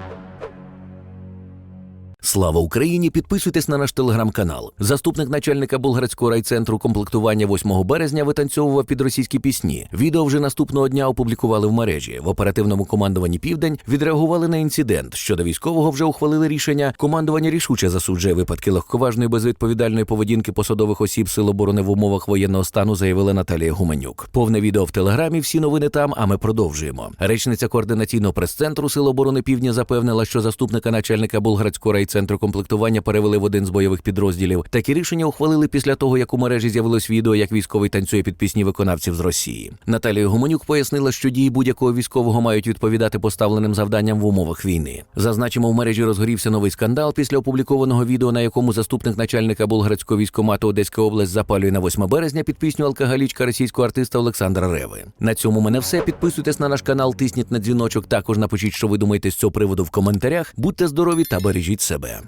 Thank you. Слава Україні! Підписуйтесь на наш телеграм-канал. Заступник начальника Болградського райцентру комплектування 8 березня витанцьовував під російські пісні. Відео вже наступного дня опублікували в мережі. В оперативному командуванні Південь відреагували на інцидент. Щодо військового вже ухвалили рішення. Командування рішуче засуджує випадки легковажної безвідповідальної поведінки посадових осіб Сил оборони в умовах воєнного стану, заявила Наталія Гуменюк. Повне відео в телеграмі. Всі новини там. А ми продовжуємо. Речниця координаційного прес-центру Сил оборони Півдня запевнила, що заступника начальника Болградського райцентру комплектування перевели в один з бойових підрозділів. Такі рішення ухвалили після того, як у мережі з'явилось відео, як військовий танцює під пісні виконавців з Росії. Наталія Гуменюк пояснила, що дії будь-якого військового мають відповідати поставленим завданням в умовах війни. Зазначимо, в мережі розгорівся новий скандал після опублікованого відео, на якому заступник начальника Болградського військомату Одеська область запалює на 8 березня під пісню алкоголічка російського артиста Олександра Реви. На цьому мене все. Підписуйтесь на наш канал, тисніть на дзвіночок. Також напишіть, що ви думаєте з цього приводу в коментарях. Будьте здорові та бережіть себе тебе.